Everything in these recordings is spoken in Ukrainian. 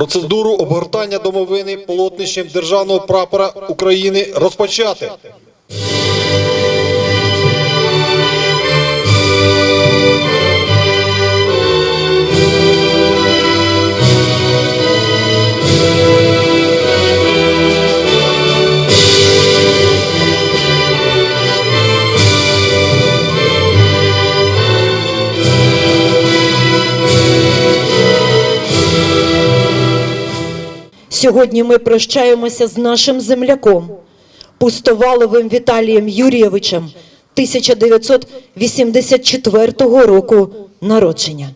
Процедуру обгортання домовини полотнищем державного прапора України розпочати. Сьогодні ми прощаємося з нашим земляком, Пустоваловим Віталієм Юрійовичем 1984 року народження.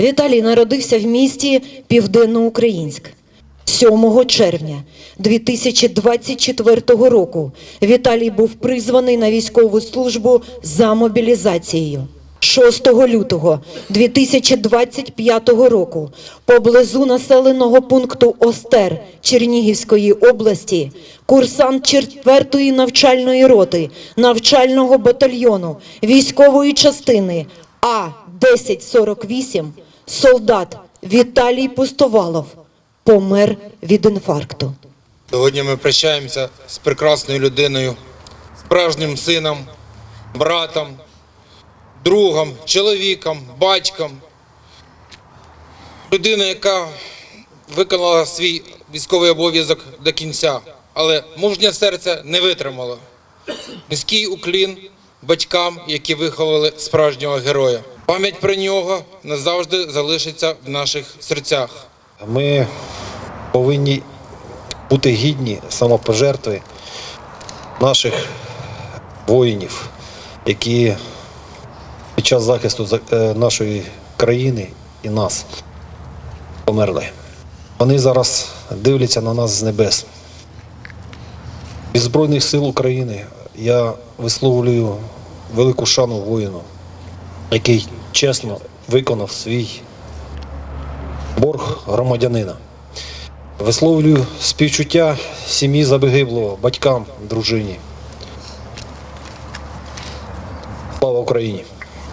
Віталій народився в місті Південноукраїнськ. 7 червня 2024 року Віталій був призваний на військову службу за мобілізацією. 6 лютого 2025 року поблизу населеного пункту Остер Чернігівської області курсант 4-ї навчальної роти навчального батальйону військової частини А-1048 солдат Віталій Пустовалов помер від інфаркту. Сьогодні ми прощаємося з прекрасною людиною, справжнім сином, братом, другом, чоловіком, батьком. Людина, яка виконала свій військовий обов'язок до кінця, але мужнє серце не витримало. Низький уклін батькам, які виховали справжнього героя. Пам'ять про нього назавжди залишиться в наших серцях. Ми повинні бути гідні самопожертви наших воїнів, які під час захисту е, нашої країни і нас померли. Вони зараз дивляться на нас з небес. Від Збройних сил України я висловлюю велику шану воїну, який чесно виконав свій борг громадянина. Висловлюю співчуття сім'ї загиблого, батькам, дружині. Слава Україні!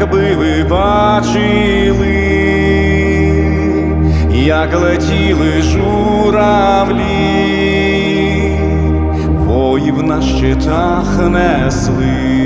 якби ви бачили, як летіли журавлі, воїв на щитах несли,